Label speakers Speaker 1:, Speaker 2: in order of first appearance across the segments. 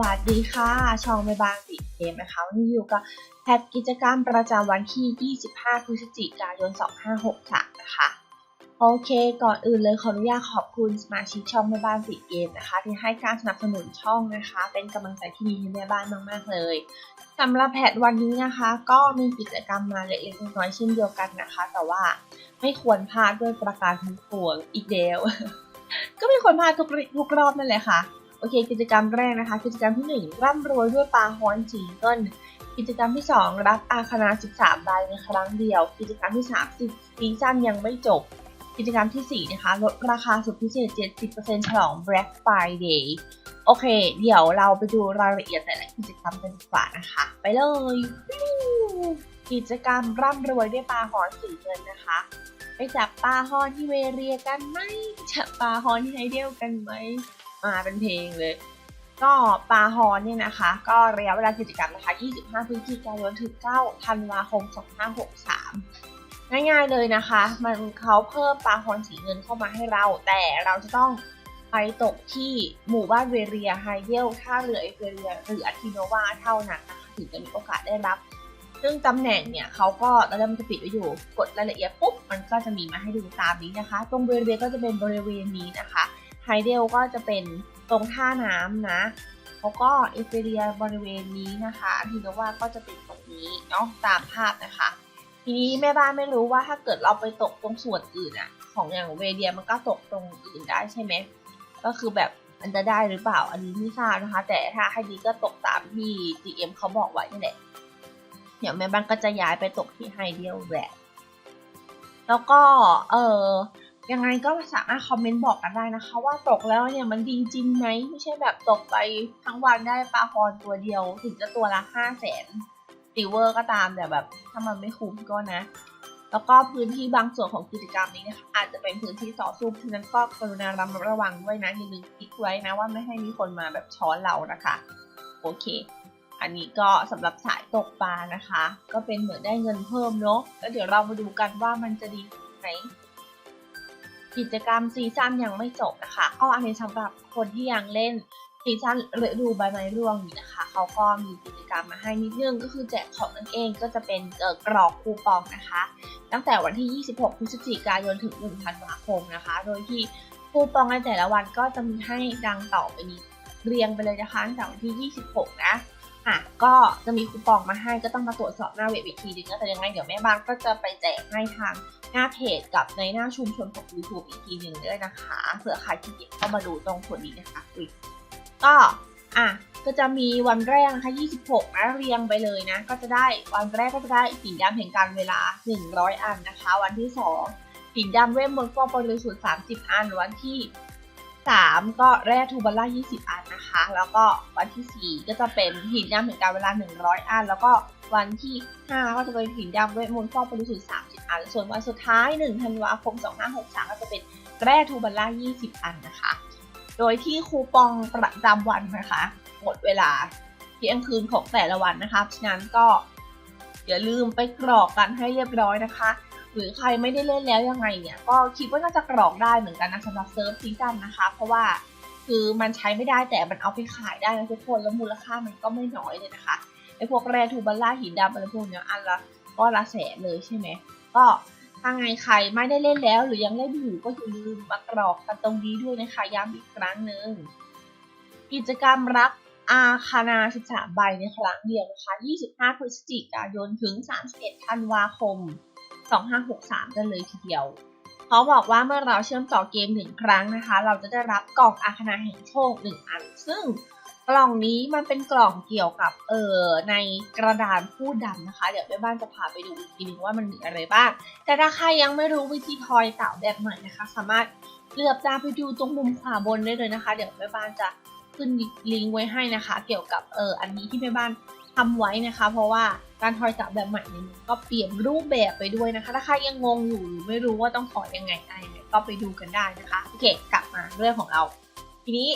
Speaker 1: วัสดีค่ะ ช่องไม่บางติดเกมนะคะวันนี้อยู่กับแพ็กกิจกรรมประจำวันที่ 25 พฤศจิกายน 2563 นะคะ โอเค ก่อนอื่นเลยขออนุญาตขอบคุณสมาชิกช่องแม่บ้านติดเกมนะคะ ที่ให้การสนับสนุนช่องนะคะ เป็นกำลังใจที่ดีให้แม่บ้านมากๆเลยสำหรับแพทวันนี้นะคะ ก็มีกิจกรรมมาเล็กๆน้อยๆเช่นเดียวกันนะคะ แต่ว่าไม่ควรพลาดด้วยประการทั้งปวงอีกเดียวก็ไม่ควรพลาดทุกทุกรอบนั่นแหละค่ะ อเคกิจกรรมแรกนะคะ กิจกรรมที่ 1 ร่ำรวยด้วยปลาฮอนจีเกิลกิจกรรมที่ 2 รับอาคณา13ใบในครั้งเดียว กิจกรรมที่3ซีซั่นยังไม่จบ กิจกรรมทีสี่4 นะคะ ลดราคาสุดพิเศษ 70%ฉลอง Black Friday โอเค เดี๋ยวเราไปดูรายละเอียดแต่ละกิจกรรมกันดีกว่านะคะ ไปเลย กิจกรรมร่ำรวยด้วยปลาฮอนสีเงินนะคะ ไปจับปลาฮอนที่เวเรียกันไหมจับปลาฮอนที่ไฮเดลกันไหม มาเป็นเพลงเลย ก็ปลาฮอนเนี่ยนะคะ ก็ระยะเวลากิจกรรมนะคะ 25พฤศจิกายนถึง 9 ธันวาคม 2563 ง่ายๆเลยนะคะ มันเขาเพิ่มปลาฮอนสีเงินเข้ามาให้เรา แต่เราจะต้องไปตกที่หมู่บ้านเวเรียไฮเดลท่าเรือเอเวเรีย หรืออาทิโนวาเท่านั้นนะคะถึงจะมีโอกาสได้รับซึ่งตำแหน่งเนี่ยเขาก็ตอนแรกมันจะปิดไว้อยู่ กดรายละเอียดปุ๊บมันก็จะมีมาให้ดูตามนี้นะคะ ตรงเวเรียก็จะเป็นบริเวณนี้นะคะ ไฮเดลก็จะเป็นตรงท่าน้ำนะแล้วก็เอเฟเรียบริเวณนี้นะคะอาทิโนวาก็จะเป็นตรงนี้เนาะตามภาพนะคะ ทีนี้แม่บ้านไม่รู้ว่าถ้าเกิดเราไปตกตรงส่วนอื่นอะของอย่างเวเดียมันก็ตกตรงอื่นได้ใช่ไหมก็คือแบบมันจะได้หรือเปล่าอันนี้ไม่ทราบนะคะ แต่ถ้าให้ดีก็ตกตามที่ GM เขาบอกไว้นี่แหละเดี๋ยวแม่บ้านก็จะย้ายไปตกที่ไฮเดียลแหละแล้วก็เออ ยังไงก็สามารถคอมเมนต์บอกกันได้นะคะ ว่าตกแล้วเนี่ยมันดีจริงไหมไม่ใช่แบบตกไปทั้งวันได้ปลาฮอนตัวเดียว ถึงจะตัวละห้าแสนซิเวอร์ก็ตามแต่แบบ ถ้ามันไม่คุ้มก็นะ แล้วก็พื้นที่บางส่วนของกิจกรรมนี้นะคะอาจจะเป็นพื้นที่ต่อสู้ฉะนั้นก็กรุณาระมัดระวังด้วยนะอย่าลืมคิดไว้นะว่าไม่ให้มีคนมาแบบช้อนเรานะคะ โอเค อันนี้ก็สำหรับสายตกปลานะคะ ก็เป็นเหมือนได้เงินเพิ่มเนาะแล้วเดี๋ยวเรามาดูกันว่ามันจะดีไหม กิจกรรมซีซั่นยังไม่จบนะคะ ก็อันนี้สำหรับคนที่ยังเล่นซีซั่นฤดูใบไม้ร่วงอยู่นะคะ เขาก็มีกิจกรรมมาให้นิดนึงก็คือแจกของนั่นเองก็จะเป็นกรอกคูปองนะคะ ตั้งแต่วันที่ 26พฤศจิกายนถึง1ธันวาคมนะคะ โดยที่คูปองในแต่ละวันก็จะมีให้ดังต่อไปนี้เรียงไปเลยนะคะตั้งแต่วันที่ 26 นะ อะก็จะมีคูปองมาให้ก็ต้องมาตรวจสอบหน้าเว็บอีกทีนึงแต่ยังไงเดี๋ยวแม่บ้านก็จะไปแจกให้ทางหน้าเพจกับในหน้าชุมชนของ YouTube อีกทีหนึ่งด้วยนะคะเผื่อใครที่เกียจเข้ามาดูตรงส่วนนี้นะคะอุ๊ยก็อะก็จะมีวันแรกนะคะ 26นะเรียงไปเลยนะ ก็จะได้วันแรกก็จะได้สีดำแห่งการเวลา 100 อันนะคะ วันที่ 2สีดำเวทมนต์ฟอกบริสุทธิ์30 อัน วันที่ 3 ก็แร่ทูบัลล่า20 อัน แล้วก็วันที่ 4 ก็จะเป็นหินดำแห่งการเวลา 100 อัน แล้วก็วันที่ 5 ก็จะเป็นหินดำเวทมนต์ฟอกบริสุทธิ์30 อัน ส่วนวันสุดท้าย 1 ธันวาคม 2563 ก็จะเป็นแร่ทูบัลล่า 20 อันนะคะ โดยที่คูปองประจำวันนะคะ หมดเวลาเที่ยงคืนของแต่ละวันนะคะ ฉะนั้นก็อย่าลืมไปกรอกกันให้เรียบร้อยนะคะหรือใครไม่ได้เล่นแล้วยังไงเนี่ย ก็คิดว่าน่าจะกรอกได้เหมือนกันนะสำหรับเซิร์ฟซีซั่นนะคะ เพราะว่า คือมันใช้ไม่ได้แต่มันเอาไปขายได้นะทุกคนแล้วมูลค่ามันก็ไม่น้อยเลยนะคะไอพวกแร่ทูบัลล่าหินดำอะไรพวกเนี้ยอันละก็ละแสนเลยใช่ไหมก็ถ้าไงใครไม่ได้เล่นแล้ว หรือยังเล่นอยู่ก็อย่าลืมมากรอกกันตรงนี้ด้วยนะคะย้ำอีกครั้งหนึ่งกิจกรรมรักอาคานา 13 ใบในครั้งเดียวนะคะ 25 พฤศจิกายน ถึง 31 ธันวาคม 2563 กันเลยทีเดียว เขาบอกว่าเมื่อเราเชื่อมต่อเกมหนึ่งครั้งนะคะ เราจะได้รับกล่องอาคานาแห่งโชคหนึ่งอัน ซึ่งกล่องนี้มันเป็นกล่องเกี่ยวกับเอ่อในกระดานผู้ดำนะคะ เดี๋ยวแม่บ้านจะพาไปดูอีกทีนึงว่ามันมีอะไรบ้าง แต่ถ้าใครยังไม่รู้วิธีทอยเต่าแบบใหม่นะคะ สามารถเลือบตามไปดูตรงมุมขวาบนได้เลยนะคะ เดี๋ยวแม่บ้านจะขึ้นลิงก์ไว้ให้นะคะ เกี่ยวกับเอออันนี้ที่แม่บ้าน ทำไว้นะคะ เพราะว่าการทอยเต่าแบบใหม่นี้ก็เปลี่ยนรูปแบบไปด้วยนะคะ ถ้าใครยังงงอยู่หรือไม่รู้ว่าต้องถอยยังไงอะไรก็ไปดูกันได้นะคะโอเคกลับมาเรื่องของเรา ทีนี้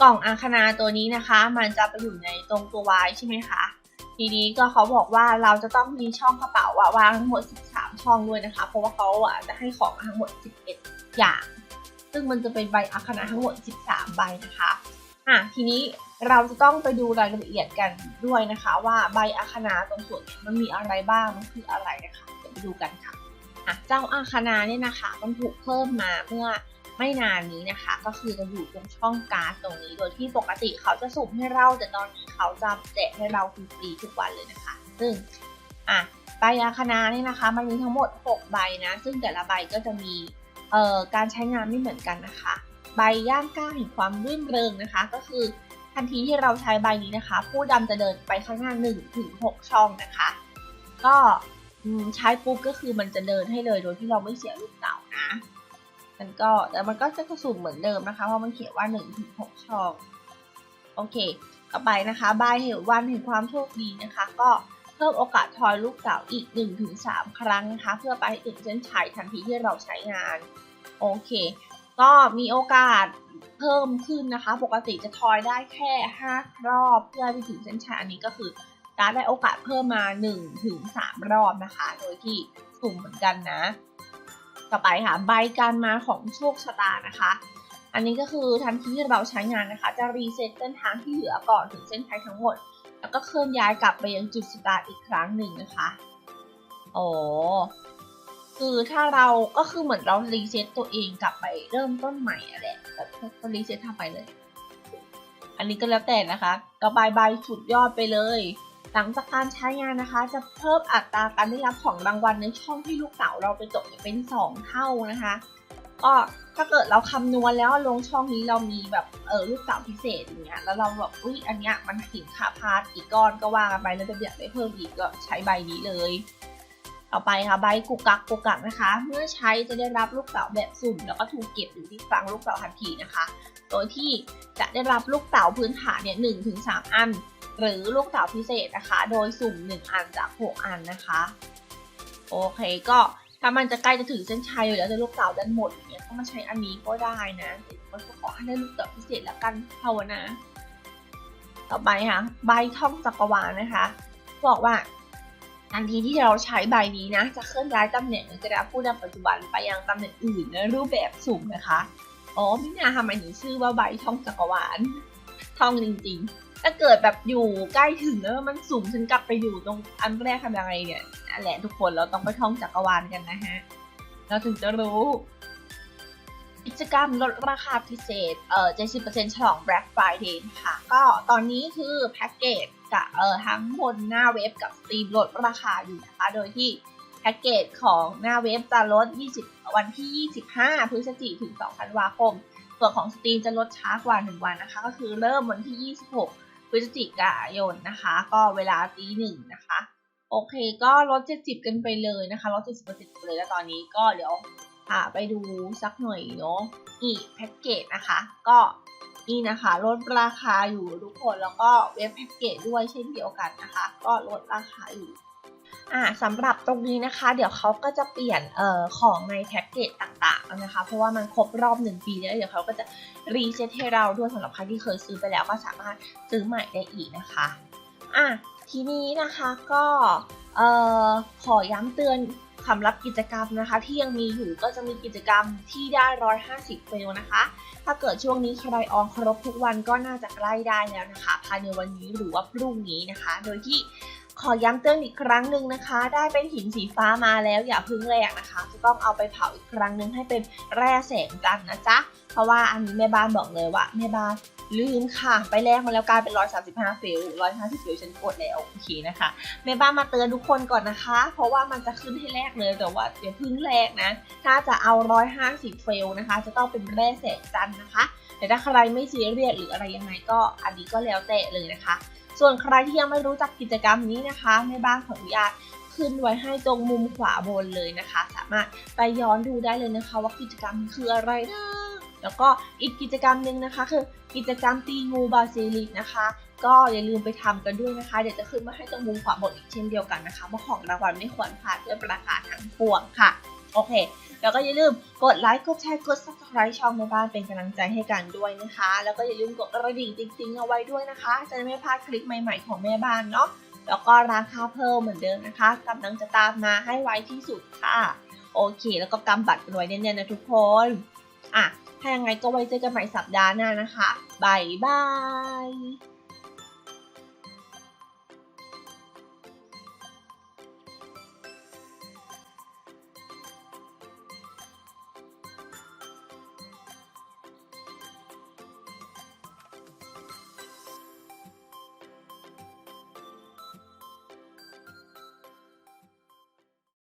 Speaker 1: กล่องอาคณาตัวนี้นะคะ มันจะไปอยู่ในตรงตัววายใช่ไหมคะทีนี้ก็เขาบอกว่าเราจะต้องมีช่องกระเป๋าอะวางทั้งหมด 13 ช่องด้วยนะคะ เพราะว่าเขาอะจะให้ของทั้งหมด 11 อย่าง ซึ่งมันจะเป็นใบอาคณาทั้งหมด 13 ใบนะคะ อะทีนี้เราจะต้องไปดูรายละเอียดกันด้วยนะคะ ว่าใบอาคนาตรงส่วนนี่ยมันมีอะไรบ้างมันคืออะไรนะคะเดี๋ยวไปดูกันค่ะอะเจ้าอาคนาเนี่ยนะคะ มันถูกเพิ่มมาเมื่อไม่นานนี้นะคะ ก็คือจะอยู่ตรงช่องการ์ดตรงนี้โดยที่ปกติเขาจะสุ่มให้เราแต่ตอนนี้เขาจะแจกให้เราฟรีๆทุกวันเลยนะคะ ซึ่งอะใบอาคนาเนี่ยนะคะ มันมีทั้งหมด 6 ใบนะ ซึ่งแต่ละใบก็จะมีเอ่อการใช้งานไม่เหมือนกันนะคะ ใบย่ามก้าวแห่งความรื่นเริงนะคะ ก็คือทันทีที่เราใช้ใบนี้นะคะ ผู้ดำจะเดินไปข้างหน้า1ถึง6ช่องนะคะ ก็ใช้ปุ๊บก็คือมันจะเดินให้เลยโดยที่เราไม่เสียลูกเต่านะมันก็แต่มันก็จะกระสุ่มเหมือนเดิมนะคะเพราะมันเขียนว่า1ถึง6ช่องโอเคต่อไปนะคะใบเหววันแห่งความโชคดีนะคะ ก็เพิ่มโอกาสทอยลูกเต่าอีก 1-3 ครั้งนะคะ เพื่อไปถึงเส้นชัยทันทีที่เราใช้งาน โอเค ก็มีโอกาสเพิ่มขึ้นนะคะ ปกติจะทอยได้แค่ 5 รอบเพื่อไปถึงเส้นชัยอันนี้ก็คือการได้โอกาสเพิ่มมา 1 ถึง 3 รอบนะคะ โดยที่สุ่มเหมือนกันนะ ต่อไปค่ะใบการมาของโชคชะตานะคะ อันนี้ก็คือทันทีที่เราใช้งานนะคะ จะรีเซ็ตเส้นทางที่เหลือก่อนถึงเส้นชัยทั้งหมด แล้วก็เคลื่อนย้ายกลับไปยังจุดสตาร์ทอีกครั้งหนึ่งนะคะโอ้ คือถ้าเราก็คือเหมือนเรารีเซ็ตตัวเองกลับไปเริ่มต้นใหม่อะแหละแบบรีเซ็ตทำไปเลย อันนี้ก็แล้วแต่นะคะต่อไปใบสุดยอดไปเลย หลังจากการใช้งานนะคะ จะเพิ่มอัตราการได้รับของรางวัลในช่องที่ลูกเต๋าเราไปตกเป็น 2 เท่านะคะก็ถ้าเกิดเราคำนวณแล้วลงช่องนี้เรามีแบบเออลูกเต๋าพิเศษอย่างเงี้ยแล้วเราแบบอุ้ยอันเนี้ยมันถึงค่าพาร์ทอีกก้อนก็ว่ากันไปแล้วจะอยากได้เพิ่มอีกก็ใช้ใบนี้เลย ต่อไปค่ะใบกุกกักกุกกักนะคะ เมื่อใช้จะได้รับลูกเต๋าแบบสุ่ม แล้วก็ถูกเก็บอยู่ที่คลังลูกเต๋าทันทีนะคะโดยที่จะได้รับลูกเต๋าพื้นฐานเนี่ยหนึ่งถึงสามอัน หรือลูกเต๋าพิเศษนะคะ โดยสุ่มหนึ่งอันจากหกอันนะคะ โอเคก็ถ้ามันจะใกล้จะถึงเส้นชัยอยู่แล้วจะลูกเต๋าดันหมดอย่างเงี้ยก็มาใช้อันนี้ก็ได้นะมันก็ขอให้ได้ลูกเต๋าพิเศษแล้วกันภาวนาต่อไปค่ะใบท่องจักรวาลนะคะ บอกว่า ทันทีที่เราใช้ใบนี้นะ จะเคลื่อนย้ายตำแหน่งกระดาษผู้นำปัจจุบันไปยังตำแหน่งอื่นในรูปแบบสุ่มนะคะ อ๋อพี่นาทำไมถึงชื่อว่าใบท่องจักรวาลท่องจริงๆ ถ้าเกิดแบบอยู่ใกล้ถึงแล้วมันสุ่มฉันกลับไปอยู่ตรงอันแรกทำยังไงเนี่ยนั่นแหละทุกคนเราต้องไปท่องจักรวาลกันนะฮะ เราถึงจะรู้ กิจกรรมลดราคาพิเศษ เอ่อ 70%ฉลอง Black Friday นะคะก็ตอนนี้คือแพ็กเกจ กับเออทั้งบนหน้าเว็บกับสตรีมลดราคาอยู่นะคะ โดยที่แพ็กเกจของหน้าเว็บจะลด 20 วันที่ 25 พฤศจิกายนถึง 2 ธันวาคม ส่วนของสตรีมจะลดช้ากว่า 1 วันนะคะ ก็คือเริ่มวันที่ 26 พฤศจิกายนนะคะ ก็เวลาตีหนึ่งนะคะ โอเคก็ลด 70 กันไปเลยนะคะ ลด 70%ไปเลยแล้วตอนนี้ก็เดี๋ยวพาไปดูสักหน่อยเนาะนี่แพ็กเกจนะคะ ก็ นี่นะคะ ลดราคาอยู่ทุกคนแล้วก็เว็บแพ็กเกจด้วยเช่นเดียวกันนะคะ ก็ลดราคาอยู่อ่าสำหรับตรงนี้นะคะ เดี๋ยวเขาก็จะเปลี่ยนเอ่อของในแพ็กเกจต่างๆนะคะ เพราะว่ามันครบรอบหนึ่งปีแล้วเดี๋ยวเขาก็จะรีเซ็ตให้เราด้วยสำหรับใครที่เคยซื้อไปแล้วก็สามารถซื้อใหม่ได้อีกนะคะอะทีนี้นะคะก็เอ่อขอย้ำเตือน สำหรับกิจกรรมนะคะ ที่ยังมีอยู่ก็จะมีกิจกรรมที่ได้ 150 เฟลนะคะ ถ้าเกิดช่วงนี้ใครออนครบทุกวันก็น่าจะใกล้ได้แล้วนะคะภายในวันนี้หรือว่าพรุ่งนี้นะคะ โดยที่ ขอย้ำเตือนอีกครั้งหนึ่งนะคะ ได้เป็นหินสีฟ้ามาแล้วอย่าพึ่งแรกนะคะ จะต้องเอาไปเผาอีกครั้งหนึ่งให้เป็นแร่แสงจันนะจ๊ะ เพราะว่าอันนี้แม่บ้านบอกเลยว่าแม่บ้านลืมค่ะ ไปแลกมาแล้วกลายเป็น 135เฟล150เฟลฉันกดแล้วโอเคนะคะแม่บ้านมาเตือนทุกคนก่อนนะคะ เพราะว่ามันจะขึ้นให้แลกเลยแต่ว่าอย่าพึ่งแลกนะ ถ้าจะเอา 150เฟลนะคะ จะต้องเป็นแร่แสงจันนะคะ แต่ถ้าใครไม่ซีเรียสหรืออะไรยังไงก็อันนี้ก็แล้วแต่เลยนะคะ ส่วนใครที่ยังไม่รู้จักกิจกรรมนี้นะคะแม่บ้านขออนุญาตขึ้นไว้ให้ตรงมุมขวาบนเลยนะคะ สามารถไปย้อนดูได้เลยนะคะว่ากิจกรรมคืออะไรนะแล้วก็อีกกิจกรรมหนึ่งนะคะ คือกิจกรรมตีงูบาซิลิกนะคะ ก็อย่าลืมไปทำกันด้วยนะคะ เดี๋ยวจะขึ้นมาให้ตรงมุมขวาบนอีกเช่นเดียวกันนะคะว่าของรางวัลไม่ควรพลาดด้วยประกาศทั้งปวงค่ะ โอเค แล้วก็อย่าลืมกดไลค์ กดแชร์ กด subscribe ช่องแม่บ้านเป็นกำลังใจให้กันด้วยนะคะ แล้วก็อย่าลืมกดกระดิ่งติ๊งๆเอาไว้ด้วยนะคะ จะได้ไม่พลาดคลิปใหม่ๆของแม่บ้านเนาะ แล้วก็ราคาเพิ่มเหมือนเดิมนะคะกำลังจะตามมาให้ไวที่สุดค่ะ โอเค แล้วก็กำบัตรกันไว้แน่นๆนะทุกคน อะ ถ้ายังไงก็ไว้เจอกันใหม่สัปดาห์หน้านะคะบายบาย